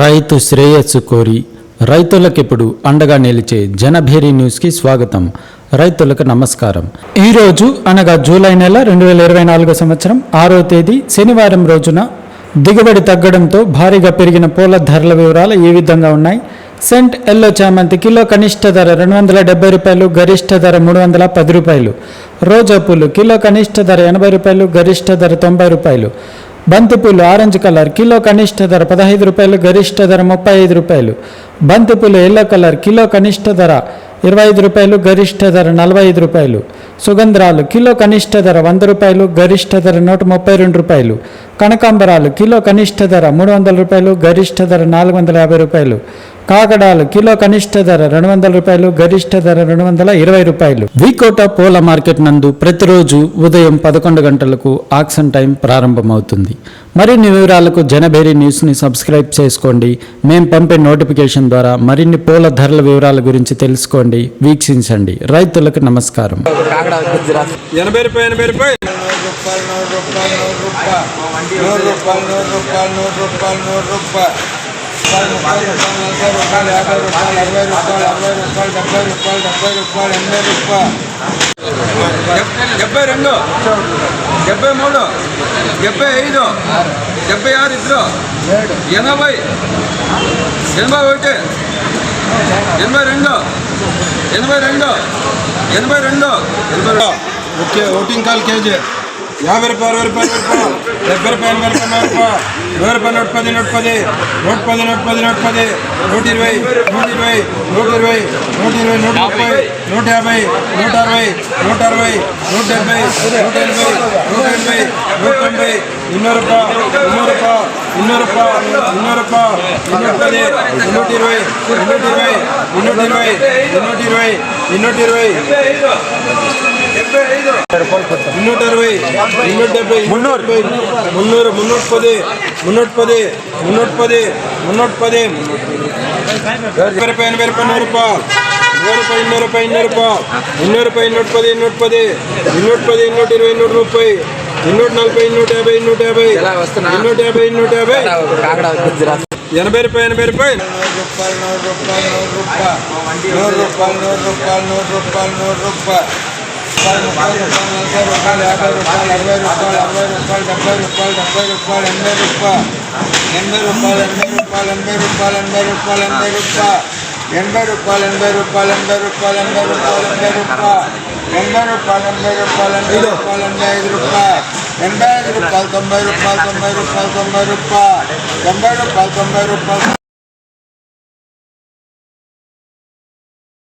రైతు శ్రేయస్సు కోరి రైతులకిప్పుడు అండగా నిలిచే జనభేరి న్యూస్కి స్వాగతం. రైతులకు నమస్కారం. ఈరోజు అనగా జూలై నెల రెండు వేల ఇరవై నాలుగో సంవత్సరం ఆరో తేదీ శనివారం రోజున దిగుబడి తగ్గడంతో భారీగా పెరిగిన పూల ధరల వివరాలు ఏ విధంగా ఉన్నాయి? సెంట్ ఎల్లో చామంతి కిలో కనిష్ట ధర రెండు వందల డెబ్బై రూపాయలు గరిష్ట ధర మూడు వందల పది రూపాయలు. రోజా పూలు కిలో కనిష్ట ధర ఎనభై రూపాయలు గరిష్ట ధర తొంభై రూపాయలు. బంతిపూలు ఆరెంజ్ కలర్ కిలో కనిష్ట ధర పదహైదు రూపాయలు గరిష్ట ధర ముప్పై ఐదు రూపాయలు. బంతిపూలు ఎల్లో కలర్ కిలో కనిష్ట ధర ఇరవై ఐదు రూపాయలు గరిష్ట ధర నలభై ఐదు రూపాయలు. సుగంధరాలు కిలో కనిష్ట ధర వంద రూపాయలు గరిష్ట ధర నూట ముప్పై రెండు రూపాయలు. కనకాంబరాలు కిలో కనిష్ట ధర మూడు వందల రూపాయలు గరిష్ట ధర నాలుగు వందల యాభై రూపాయలు. కాకడాలు కిలో కనిష్ట ధర రెండు వందల రూపాయలు గరిష్ట ధర రెండు వందల ఇరవై రూపాయలు. వికోట పూల మార్కెట్ నందు ప్రతిరోజు ఉదయం పదకొండు గంటలకు ఆక్షన్ టైం ప్రారంభమవుతుంది. మరిన్ని వివరాలకు జనభేరి న్యూస్ని సబ్స్క్రైబ్ చేసుకోండి. మేము పంపే నోటిఫికేషన్ ద్వారా మరిన్ని పూల ధరల వివరాల గురించి తెలుసుకోండి. వీక్షించండి. రైతులకు నమస్కారం. రూపాయలు రూపాయలు. రూపాయలు నూరు రూపాయలు నూరు రూపాయలు. రూపాయలు యాభై రూపాయలు అరవై రూపాయలు అరవై రూపాయలు డెబ్బై రూపాయలు డెబ్బై రూపాయలు ఎనభై రూపాయలు డెబ్బై రెండు డెబ్బై మూడు డెబ్బై ఐదు డెబ్బై ఆరు ఇద్దరు. ఎనభై ఎనభై ఒకటి ఎనభై రెండు ఎనభై రెండు ఎనభై రెండు ఎనభై రెండు. Okay voting call KG. యాభై రూపాయలు అరవై రూపాయలు రూపాయలు డెబ్బై రూపాయలు ఎనభై రూపాయలు నూరు రూపాయలు నూట పది నూట పది నూట పది నూట పది నూట పది నూట ఇరవై నూట ఇరవై నూట ఇరవై నూట ఇరవై నూట ముప్పై నూట యాభై నూట అరవై నూట అరవై నూట డెబ్బై నూట ఎనభై నూట ఎనభై నూట తొంభై ಇನ್ನೂರು ರೂಪಾಯಿ ಇನ್ನೂರು ರೂಪಾಯಿ ಇನ್ನೂರು ರೂಪಾಯಿ ಇನ್ನೂರು ರೂಪಾಯಿ ಇನ್ನೂರ ಪದಿ ಇನ್ನೂಟ ಇರುವೈ ಇನ್ನೂಟ ಇರುವೈ ಇನ್ನೂಟ ಇರುವೈ ಇನ್ನೂಟ ಇರುವೈ ಇನ್ನೂಟ ಇರುವೈ ಮುನ್ನೂಟ ಅರವೈ ಮುನ್ನೂರ ಡಬ್ಬೈ ಮುನ್ನೂರು ಮುನ್ನೂರು ಮುನ್ನೂರು ಪದೇ ಮುನ್ನೂರ ಪದೇ ಮುನ್ನೂರ ಪದೇ ಮುನ್ನೂರ ಪದೇ ಎನಭೈ ರೂಪಾಯಿ ಎನಭೈ ರೂಪಾಯಿ ನೂರು ರೂಪಾಯಿ ಇನ್ನೂರು ರೂಪಾಯಿ ಇನ್ನೂರು ರೂಪಾಯಿ ಇನ್ನೂರು ರೂಪಾಯಿ ಇನ್ನೂರ ಪದೇ ಇನ್ನೂರ ಪದೇ ಇನ್ನೂರ ಪದೇ ಇನ್ನೂರ ಇರವೈ ನೂರು ರೂಪಾಯಿ ಇನ್ನೂರ ನಲಭೈ ಇನ್ನೂರ ಯಾಭೈ ಇನ್ನೂರ ಯಾಭೈ ಇನ್ನೂರ ಯಾಭೈ ಇನ್ನೂರ ಯಾಭೈ ఎనభై రూపాయలు ఎనభై రూపాయలు నూరు రూపాయలు నూరు రూపాయలు నూరు రూపాయలు నూరు రూపాయలు నూరు రూపాయలు నూరు రూపాయలు రూపాయలు యాభై రూపాయలు అరవై రూపాయలు అరవై రూపాయలు డెబ్బై రూపాయలు డెబ్బై రూపాయలు ఎనభై రూపాయలు ఎనభై రూపాయలు ఎనభై రూపాయలు ఎనభై రూపాయలు ఎనభై రూపాయలు ఎనభై రూపాయలు ఎనభై రూపాయలు ఎనభై రూపాయలు ఎనభై రూపాయలు ఎనభై రూపాయలు ఎనభై రూపాయలు ఎనభై రూపాయలు ఎనభై రూపాయలు ఎనభై ఐదు రూపాయలు ఎనభై ఐదు రూపాయలు తొంభై రూపాయలు తొంభై రూపాయలు తొంభై రూపాయలు తొంభై రూపాయలు తొంభై రూపాయలు